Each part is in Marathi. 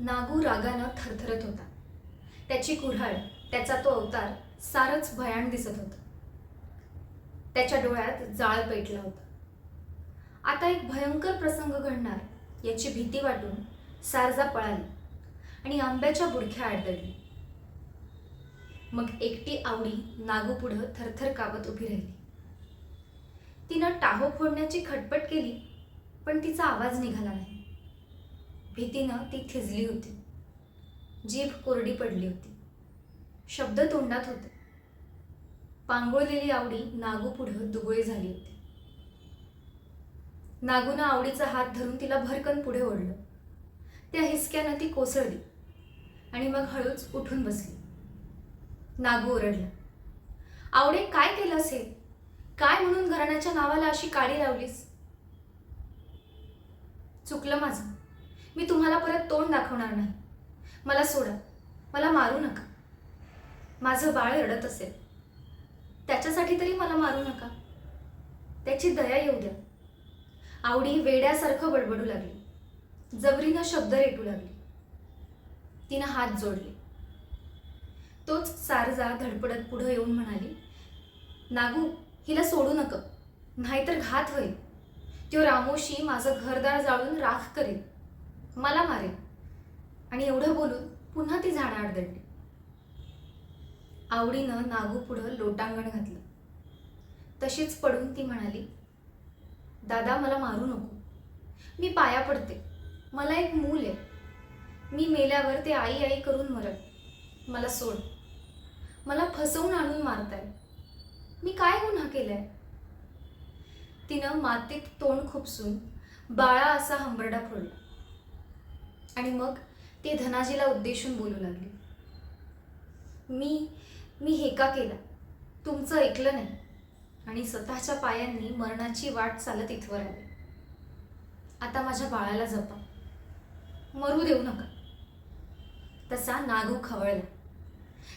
नागू रागानं थरथरत होता. त्याची कुऱ्हाड त्याचा तो अवतार सारच भयान दिसत होता. त्याच्या डोळ्यात जाळ पेटला होता. आता एक भयंकर प्रसंग घडणार याची भीती वाटून सारजा पळाली आणि आंब्याच्या बुडख्या आडदळली मग एकटी आवडी नागू पुढं थरथर कापत उभी राहिली. तिनं टाहो फोडण्याची खटपट केली पण तिचा आवाज निघाला नाही. भीतीनं ती थिजली होती. जीभ कोरडी पडली होती. शब्द तोंडात होते. पांगोळलेली आवडी नागू पुढं दुबळी झाली होती. नागूनं आवडीचा हात धरून तिला भरकन पुढे ओढलं. त्या हिसक्यानं ती कोसळली आणि मग हळूच उठून बसली. नागू ओरडला आवडे काय केलं असेल काय म्हणून घराण्याच्या नावाला अशी काळी लावलीस? चुकलं माझं. मी तुम्हाला परत तोंड दाखवणार नाही. मला सोडा. मला मारू नका. माझं बाळ रडत असेल. त्याच्यासाठी तरी मला मारू नका. त्याची दया येऊ द्या. आवडी वेड्यासारखं बडबडू लागली. जबरीनं शब्द रेटू लागली. तिनं हात जोडले. तोच सारजा धडपडत पुढं येऊन म्हणाली नागू हिला सोडू नका. नाहीतर घात होईल. त्यो रामोशी माझं घरदार जाळून राख करेल. मला मारेल आणि एवढं बोलून पुन्हा ती झाडं आडदडली. आवडीनं नागू पुढं लोटांगण घातलं. तशीच पडून ती म्हणाली दादा मला मारू नको. मी पाया पडते. मला एक मूल आहे. मी मेल्यावर ते आई आई करून मरत मला सोड. मला फसवून आणून मारताय. मी काय गुन्हा केलाय? तिनं मातीत तोंड खुपसून बाळा असा हंबरडा फोडला. आणि मग ते धनाजीला उद्देशून बोलू लागले. मी मी हे का केला? तुमचं ऐकलं नाही. आणि स्वतःच्या पायांनी मरणाची वाट चालत इथवर आली. आता माझ्या बाळाला जपा. मरू देऊ नका. तसा नागू खवळला.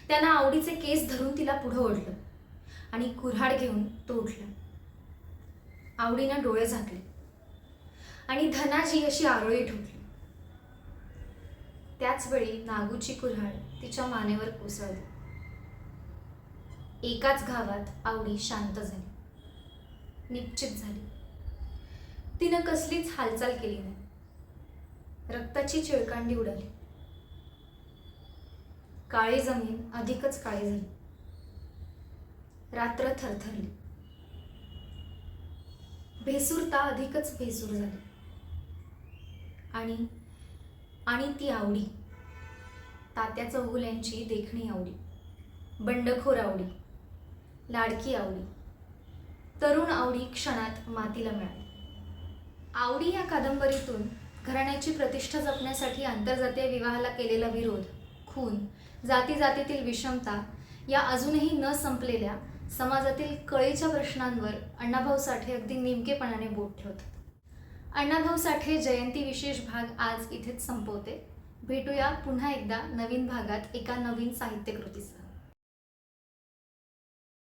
त्यानं आवडीचे केस धरून तिला पुढं ओढलं आणि कुऱ्हाड घेऊन तो उठला आवडीनं डोळे झाकले. आणि धनाजी अशी आरोळी ठोकली. त्याच वेळी नागूची कुऱ्हाड तिच्या मानेवर कोसळली. एकाच घावात आवडी शांत झाली. निश्चित झाली. तिनं कसलीच हालचाल केली नाही. रक्ताची चिळकांडी उडाली. काळी जमीन अधिकच काळी झाली. रात्र थरथरली. भेसूरता अधिकच भेसूर झाली. आणि आणि ती आवडी. तात्या चौगुल्यांची देखणी आवडी. बंडखोर आवडी. लाडकी आवडी. तरुण आवडी क्षणात मातीला मिळाली. आवडी या कादंबरीतून घराण्याची प्रतिष्ठा जपण्यासाठी आंतरजातीय विवाहाला केलेला विरोध खून जाती जातीतील विषमता या अजूनही न संपलेल्या समाजातील कळीच्या प्रश्नांवर अण्णाभाऊ साठे अगदी नेमकेपणाने बोट ठेवतात. अण्णाभाऊ साठे जयंती विशेष भाग आज इथेच संपवते. भेटूया पुन्हा एकदा नवीन भागात एका नवीन साहित्यकृतीसह.